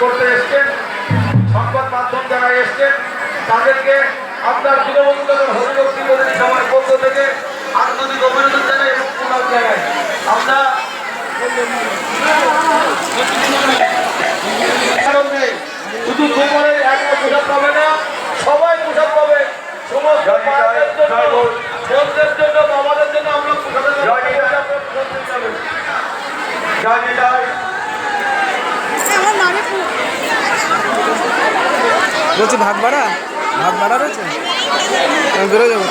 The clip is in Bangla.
করতে এসছেন সংবাদ মাধ্যম যারা এসছেন তাদেরকে আপনার তৃণমূল বলছি ভাগ ভাড়া ভাগ ভাড়া রয়েছে? আমি বেরো যাব।